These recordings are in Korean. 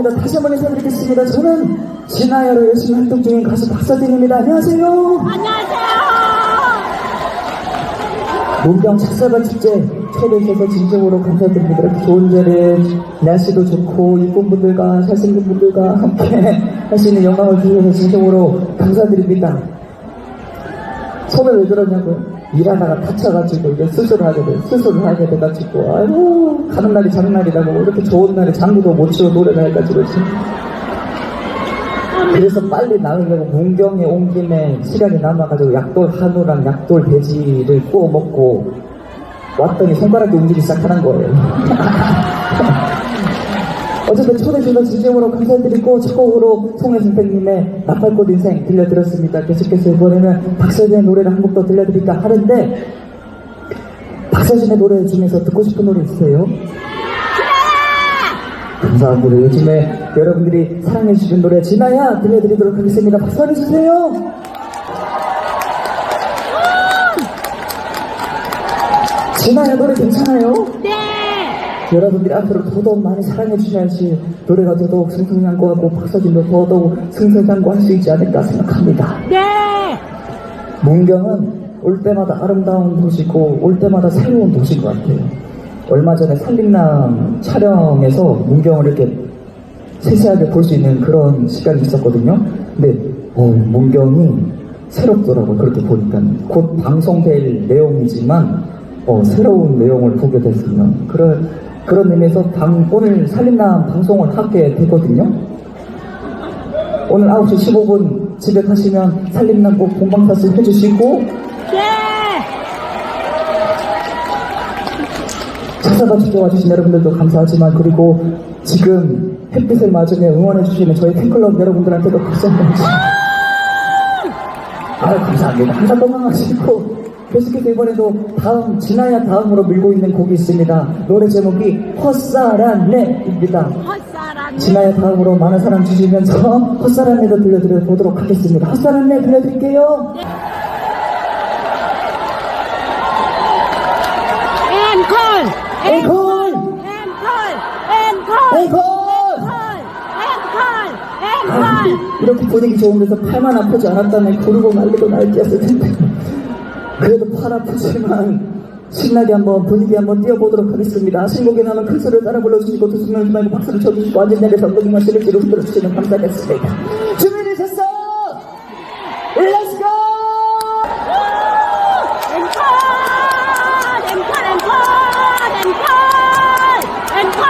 감사합니다. 다시 한번 인사드리겠습니다. 저는 진아야로 열심히 활동 중인 가수 박서진입니다. 안녕하세요. 안녕하세요. 문경 착사반 축제 초대해주셔서 진정으로 감사드립니다. 이렇게 좋은 자리에 날씨도 좋고 이쁜 분들과 잘생긴 분들과 함께 할 수 있는 영광을 주셔서 진정으로 감사드립니다. 손을 왜 들었냐고요? 일하다가 다쳐가지고 이제 수술을 하게 돼, 수술을 하게 돼가지고, 아이고, 가는 날이 장날이라고, 이렇게 좋은 날에 장구도 못 치고 노래를 해가지고, 지금. 그래서 빨리 나으려고 문경에 온 김에 시간이 남아가지고 약돌 한우랑 약돌 돼지를 구워 먹고 왔더니 손가락이 움직이기 시작하는 거예요. 어쨌든 초대해주셔서 진심으로 감사드리고 첫 곡으로 송혜 선생님의 나팔꽃 인생 들려드렸습니다. 계속해서 이번에는 박서진의 노래를 한 곡 더 들려드릴까 하는데 박서진의 노래 중에서 듣고 싶은 노래 있으세요? 감사합니다. 요즘에 여러분들이 사랑해주시는 노래 진아야 들려드리도록 하겠습니다. 박수 한번 주세요. 진아야 노래 괜찮아요? 네. 여러분들이 앞으로 더더욱 많이 사랑해 주셔야지 노래가 더더욱 승승장구하고 박서진도 더더욱 승승장구할 수 있지 않을까 생각합니다. 네. 문경은 올 때마다 아름다운 도시고 올 때마다 새로운 도시인 것 같아요. 얼마 전에 산림남 촬영에서 문경을 이렇게 세세하게 볼 수 있는 그런 시간이 있었거든요. 근데 어, 문경이 새롭더라고요. 그렇게 보니까 곧 방송될 내용이지만 어, 새로운 내용을 보게 됐습니다. 그런 그런 의미에서 방, 오늘 산림남 방송을 하게 되거든요. 오늘 9시 15분 집에 가시면 살림남 꼭 본방사수 해주시고 네. 찾아봐 주게 와주신 여러분들도 감사하지만 그리고 지금 햇빛을 맞으며 응원해주시는 저희 팬클럽 여러분들한테도 박수 한번 주시고 아유 감사합니다 항상 건강하시고 계속해서 이번에도 다음 지나야 다음으로 밀고 있는 곡이 있습니다 노래 제목이 헛사랑네입니다 헛사람. 지나야 다음으로 많은 사랑 주시면서 헛사랑네도 들려드려 보도록 하겠습니다 헛사랑네 들려드릴게요 앵콜. 앵콜 앵콜. 앵콜. 앵콜 앵콜. 아, 앵콜. 이렇게 분위기 좋은 데서 팔만 아프지 않았다면 구르고 말리고 날뛰었을 텐데 그래도 팔 아프지만 신나게 한번 분위기 한번 띄워보도록 하겠습니다 신곡에 나오는 큰 소리를 따라 불러주시고 두 손을 말고 박수를 쳐주시고 앉은 자리에서 엉덩이만 씨를 뒤로 흔들어주시면 감사하겠습니다 준비되셨어? Let's go! 앵콜. 앵콜. 앵콜. 앵콜.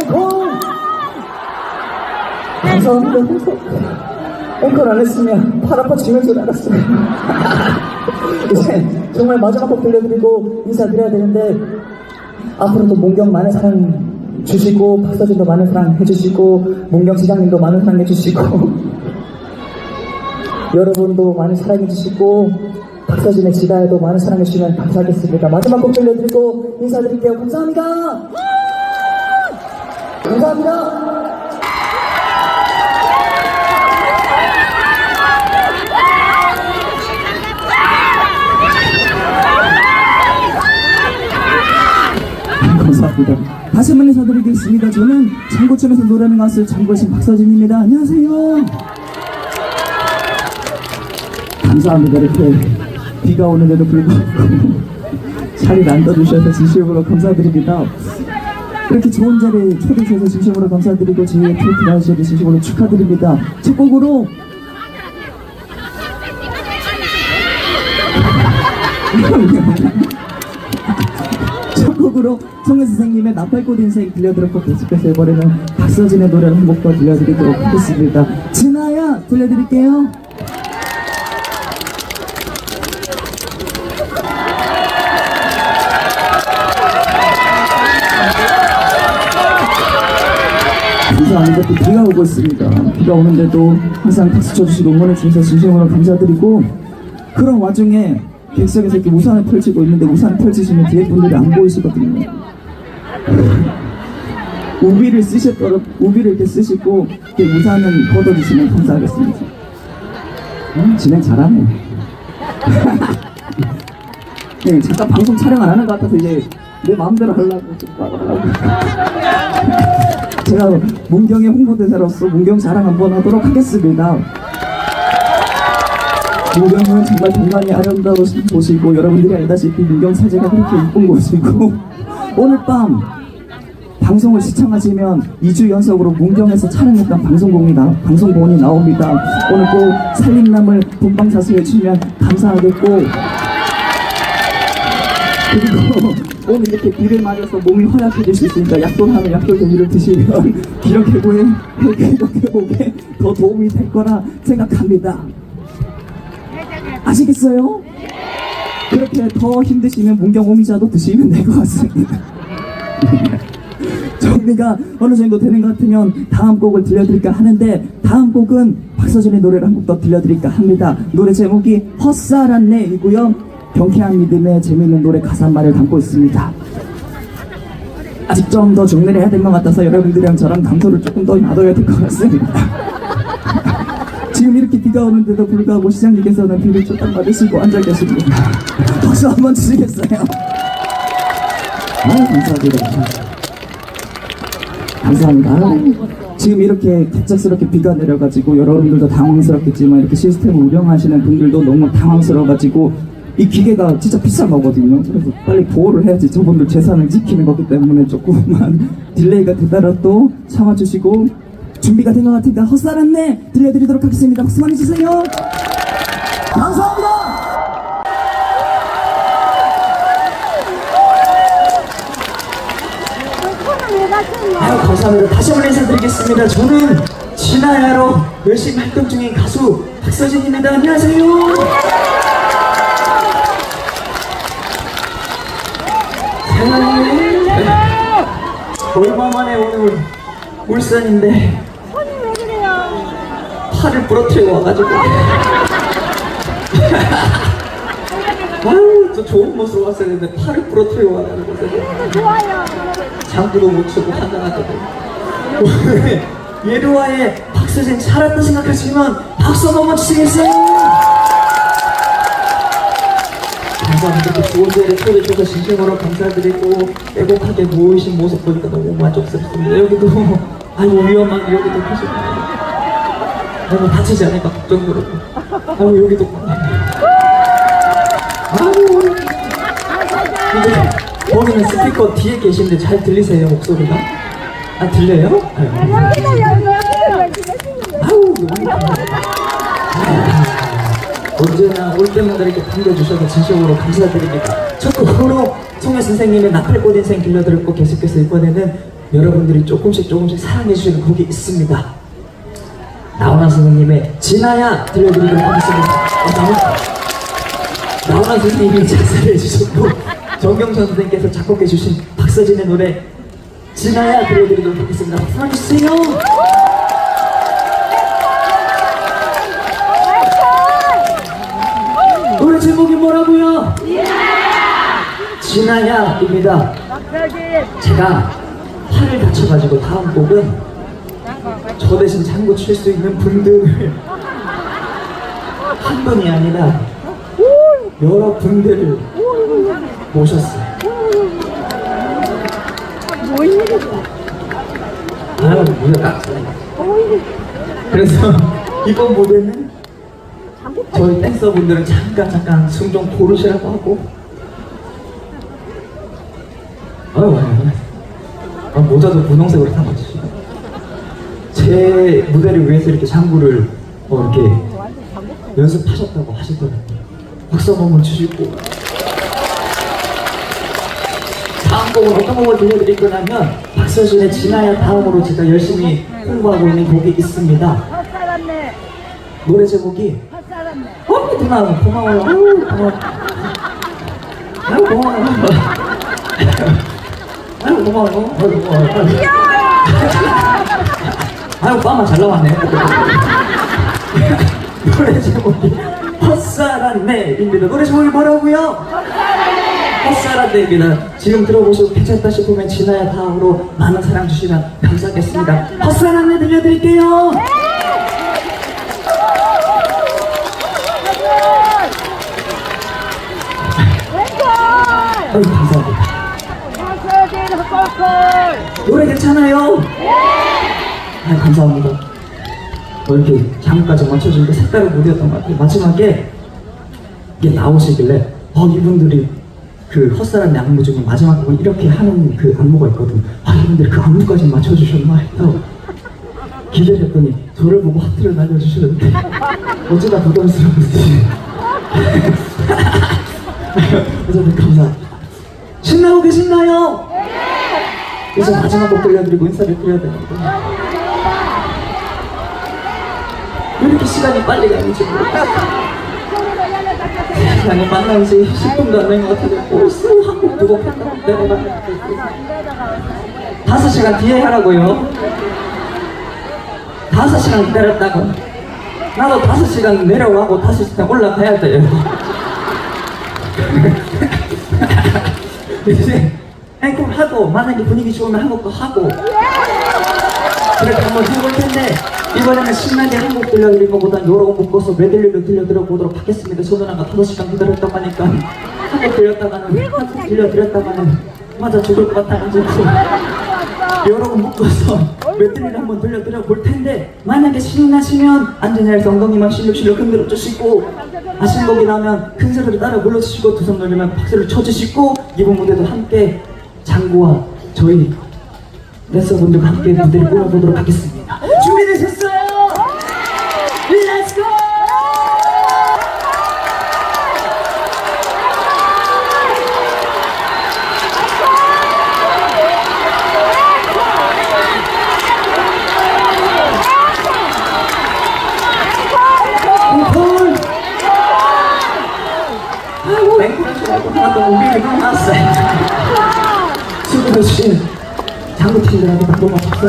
앵콜! 감사합니다 앵콜 안 했으면 팔 아파 죽는 줄 알았어요. 이제 정말 마지막 곡 들려드리고 인사드려야 되는데 앞으로도 문경 많은 사랑 주시고 박서진도 많은 사랑 해주시고 문경 시장님도 많은 사랑 해주시고 여러분도 많이 사랑해주시고 박서진의 지다에도 많은 사랑해주시면 감사하겠습니다. 마지막 곡 들려드리고 인사드릴게요. 감사합니다. 감사합니다 감사합니 다. 다시 한번 인사드리겠습니다. 저는 장고점에서 노래하는 가수 장고신 박서진입니다. 안녕하세요. 감사합니다. 이렇게 비가 오는데도 불구하고 자리를 앉아주셔서 진심으로 감사드립니다. 이렇게 좋은 자리에 초대해주셔서 진심으로 감사드리고 저희의 트로트 나오셔서 진심으로 축하드립니다. 첫 곡으로 첫 곡으로 송혜 선생님의 나팔꽃 인생 들려드렸고 계속해서 이번에는 박서진의 노래를 한 곡 더 들려드리도록 하겠습니다. 진아야 들려드릴게요. 감사합니다. 또 비가 오고 있습니다. 비가 오는데도 항상 박수 쳐주시고 응원해 주셔서 진심으로 감사드리고 그런 와중에 객석에서 이렇게 우산을 펼치고 있는데 우산 펼치시면 뒤에 분들이 안 보이시거든요. 우비를 쓰셨더라 우비를 이렇게 쓰시고 이렇게 우산은 걷어주시면 감사하겠습니다. 음, 진행 잘하네. 네, 잠깐 방송 촬영 안 하는 것 같아서 이제 내 마음대로 하려고 좀 말하려고. 제가 문경의 홍보대사로서 문경 자랑 한번 하도록 하겠습니다. 문경은 정말 동안이 아름다우신 곳이고 여러분들이 알다시피 문경 사제가 그렇게 이쁜 곳이고 오늘 밤 방송을 시청하시면 2주 연속으로 문경에서 촬영했던 방송국이 나, 방송본이 나옵니다. 오늘 꼭 살림남을 본방사수해 주시면 감사하겠고 그리고 오늘 이렇게 비를 맞아서 몸이 허약해질 수 있으니까 약돌하는 약돌 종류를 드시면 기력 회복에 기력 회복에 더 도움이 될 거라 생각합니다. 아시겠어요? 그렇게 더 힘드시면 문경 오미자도 드시면 될 것 같습니다. 정리가 어느 정도 되는 것 같으면 다음 곡을 들려드릴까 하는데 다음 곡은 박서준의 노래를 한 곡 더 들려드릴까 합니다. 노래 제목이 헛살았네이고요. 경쾌한 믿음의 재미있는 노래 가사말을 담고 있습니다. 아직 좀 더 정리를 해야 될 것 같아서 여러분들이랑 저랑 강도를 조금 더 놔둬야 될 것 같습니다. 비가 오는데도 불구하고 시장님께서는 비를 쫓딱 받으시고 앉아 계십니다. 박수 한번 주시겠어요? 아, 감사합니다. 감사합니다. 지금 이렇게 갑작스럽게 비가 내려가지고 여러분들도 당황스럽겠지만 이렇게 시스템을 운영하시는 분들도 너무 당황스러워가지고 이 기계가 진짜 비싼 거거든요. 그래서 빨리 보호를 해야지 저분들 재산을 지키는 거기 때문에 조금만 딜레이가 되더라도 참아주시고 준비가 된 것 같으니까 헛살았네 들려드리도록 하겠습니다. 박수 많이 주세요. 감사합니다. 아유 감사합니다. 다시 한번 인사드리겠습니다. 저는 진아야로 열심히 활동 중인 가수 박서진입니다. 안녕하세요. 얼마 만에 오는 울산인데? 팔을 부러뜨리고 와가지고 아유 또 좋은 모습으로 왔어야 되는데 팔을 부러뜨리고 와가지고 좋아요. 장구도 못 치고 오늘 예루와의 박서진 잘한다 생각하시면 박수 한번 주시겠어요? 감사합니다. 또 좋은 자리에 초대해 주셔서 진심으로 감사드리고 빼곡하게 모이신 모습 보니까 너무 만족스럽습니다. 여기도 아이고 위험한 여기도 계시고 너무 다치지 않을까 걱정스럽고 아이고 여기도 아이고 근데 거기는 스피커 뒤에 계신데 잘 들리세요 목소리가? 아 들려요? 아우 언제나 올 때마다 이렇게 반겨주셔서 진심으로 감사드립니다. 첫 곡으로 송혜 선생님의 나팔꽃 인생 들려드렸고 계속해서 이번에는 여러분들이 조금씩 조금씩 사랑해주시는 곡이 있습니다. 나훈아 선생님의 진아야 들려드리도록 하겠습니다. 어, 나훈아, 나훈아 선생님이 작사를 해주셨고 정경선 선생님께서 작곡해 주신 박서진의 노래 진아야 들려드리도록 하겠습니다. 박수 한번 주세요. 노래 제목이 뭐라고요? 진아야입니다. 제가 팔을 다쳐가지고 다음 곡은 저 대신 장구 칠 수 있는 분들을 한 분이 아니라 여러 분들을 모셨어요. 아유, 문을 깎았어요. 그래서 이번 무대는 저희 댄서분들은 잠깐 잠깐 숨 좀 고르시라고 하고 아유 아유 아, 모자도 분홍색으로 사봤지 제 무대를 위해서 이렇게 장구를 어, 이렇게 연습하셨다고 하시더라고요 박수 한 번만 주시고 다음 곡은 어떤 곡을 들려드릴 거냐면 박서준의 진아야 다음으로 제가 열심히 홍보하고 있는 곡이 있습니다. 노래 제목이. 어, 누나 고마워요. 아유, 고마워. 아유, 고마워요. 아유, 고마워요. 아유, 고마워요. 빠마 잘 나왔네. 노래 제목이 헛살았네입니다. 노래 제목이 뭐라고요? 헛살았네입니다. 지금 들어보시고 괜찮다 싶으면 지나야 다음으로 많은 사랑 주시면 감사하겠습니다. 헛살았네 들려드릴게요. 아유, 감사합니다. 노래 괜찮아요? 아, 감사합니다. 뭐 이렇게 장까지 맞춰주니까 색다른 무대였던 것 같아요. 마지막에 이게 나오시길래 어 이분들이 그 헛사람 양무 중에 마지막 부분 이렇게 하는 그 안무가 있거든. 아 이분들이 그 안무까지 맞춰주셨나 해서 기대를 했더니 저를 보고 하트를 날려주셨는데 어쩌다 부담스러운지 어쨌든 감사합니다. 신나고 계신가요? 그래서 마지막 곡 들려드리고 인사를 드려야 되는데 왜 이렇게 시간이 빨리 가는지 모르겠어요. 아니 만난 지 10분도 안 된 것 같은데 벌써 한국 두곡 했다고 내려가 다섯 시간 뒤에 하라고요. 다섯 시간 기다렸다고. 나도 다섯 시간 내려가고 다섯 시간 올라가야 돼요. 이제 앵콜 하고 만약에 분위기 좋으면 한국도 하고. 그렇게 한번 해볼 텐데 이번에는 신나게 한곡 들려드릴 것보단 여러 곡 묶어서 메들리로 들려드려보도록 하겠습니다 아까 5시간 기다렸다고 하니까 한곡 들렸다가는 한곡 들려드렸다가는 맞아 죽을 것 같아가지고 여러 곡 묶어서 메들리를 한번 들려드려 볼 텐데 만약에 신나시면 앉은 자리에서 엉덩이만 실룩실룩 흔들어 주시고 아신 곡이 나면 큰 소리로 따라 불러주시고 두손 놀리면 박수를 쳐주시고 이번 무대도 함께 장구와 저희 댄서분들과 함께 무대를 꾸며보도록 하겠습니다. 준비되셨어요? Let's go! 앵콜! 아이고 앵콜 하시라고 하나도 우리를 나왔어요. 수고하신 장구팀들한테 너무 박수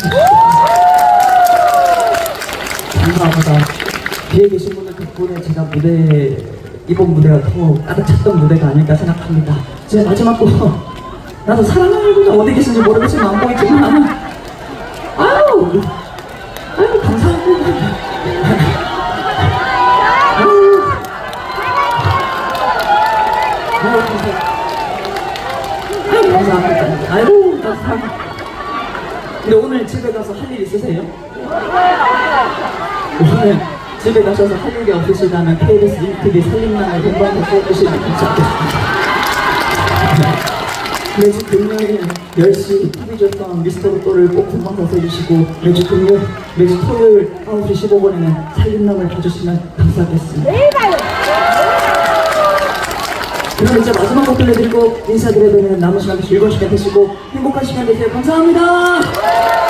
감사합니다. 뒤에 계신 분들 덕분에 제가 무대 이번 무대가 더 가득 찼던 무대가 아닐까 생각합니다. 제 마지막 곡 나도 사랑하는 분이 어디 계신지 모르겠지만 안 보이지만 아유 근데 오늘 집에 가서 할 일 있으세요? 오늘 집에 가셔서 할 일이 없으시다면 KBS 인TV 살림남을 공부하고 써주시면 괜찮겠습니다. 매주 금요일 10시 TV 줬던 미스터 로또를 꼭 본방사수 해주시고 매주 금요일, 매주 토요일 9시 15분에는 살림남을 봐주시면 감사하겠습니다. 이제 마지막 곡 들려드리고 인사드려야 되는 남은 시간 즐거운 시간 되시고 행복한 시간 되세요. 감사합니다.